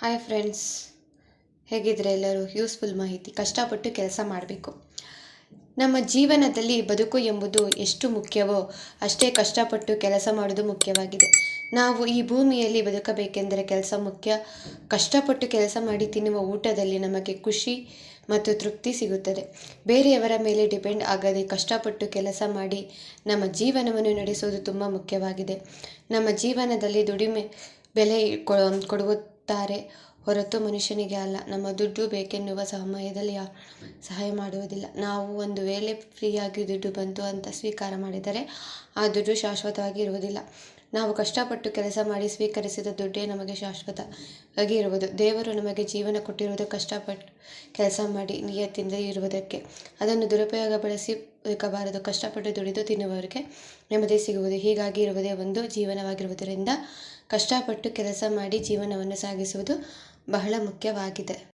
Hi friends ಹೇಗಿದ್ರೆ ಎಲ್ಲರೂ? Useful ಮಾಹಿತಿ, ಕಷ್ಟಪಟ್ಟು ಕೆಲಸ ಮಾಡಬೇಕು. ನಮ್ಮ ಜೀವನದಲ್ಲಿ ಬದುಕು ಎಂಬುದು ಎಷ್ಟು ಮುಖ್ಯವೋ ಅಷ್ಟೇ ಕಷ್ಟಪಟ್ಟು ಕೆಲಸ ಮಾಡೋದು ಮುಖ್ಯವಾಗಿದೆ. ನಾವು ಈ ಭೂಮಿಯಲ್ಲಿ ಬದುಕಬೇಕೆಂದರೆ ಕೆಲಸ ಮುಖ್ಯ. ಕಷ್ಟಪಟ್ಟು ಕೆಲಸ ಮಾಡಿ ತಿನ್ನುವ ಊಟದಲ್ಲಿ ನಮಗೆ ಖುಷಿ ಮತ್ತು ತೃಪ್ತಿ ಸಿಗುತ್ತದೆ. ಬೇರೆಯವರ ಮೇಲೆ ಡಿಪೆಂಡ್ ಆಗದೆ ಕಷ್ಟಪಟ್ಟು ಕೆಲಸ ಮಾಡಿ ನಮ್ಮ ಜೀವನವನ್ನು ನಡೆಸುವುದು ತುಂಬ ಮುಖ್ಯವಾಗಿದೆ. ನಮ್ಮ ಜೀವನದಲ್ಲಿ ದುಡಿಮೆ ಬೆಲೆ ಕೊ- ಕೊಡುತ್ತಾರೆ. ಹೊರತು ಮನುಷ್ಯನಿಗೆ ಅಲ್ಲ, ನಮ್ಮ ದುಡ್ಡು ಬೇಕೆನ್ನುವ ಸಮಯದಲ್ಲಿ ಸಹಾಯ ಮಾಡುವುದಿಲ್ಲ. ನಾವು ಒಂದು ವೇಳೆ ಫ್ರೀಯಾಗಿ ದುಡ್ಡು ಬಂತು ಅಂತ ಸ್ವೀಕಾರ ಮಾಡಿದರೆ ಆ ದುಡ್ಡು ಶಾಶ್ವತವಾಗಿ ಇರುವುದಿಲ್ಲ. ನಾವು ಕಷ್ಟಪಟ್ಟು ಕೆಲಸ ಮಾಡಿ ಸ್ವೀಕರಿಸಿದ ದುಡ್ಡೇ ನಮಗೆ ಶಾಶ್ವತವಾಗಿ ಇರುವುದು. ದೇವರು ನಮಗೆ ಜೀವನ ಕೊಟ್ಟಿರುವುದು ಕಷ್ಟಪಟ್ಟು ಕೆಲಸ ಮಾಡಿ ನಿಯತ್ತಿಂದ ಇರುವುದಕ್ಕೆ. ಅದನ್ನು ದುರುಪಯೋಗ ಬಳಸಿ ಬದುಕಬಾರದು ಕಷ್ಟಪಟ್ಟು ದುಡಿದು ತಿನ್ನುವವರಿಗೆ ನೆಮ್ಮದಿ ಸಿಗುವುದು. ಹೀಗಾಗಿ ಇರುವುದೇ ಒಂದು ಜೀವನವಾಗಿರುವುದರಿಂದ ಕಷ್ಟಪಟ್ಟು ಕೆಲಸ ಮಾಡಿ ಜೀವನವನ್ನು ಸಾಗಿಸುವುದು ಬಹಳ ಮುಖ್ಯವಾಗಿದೆ.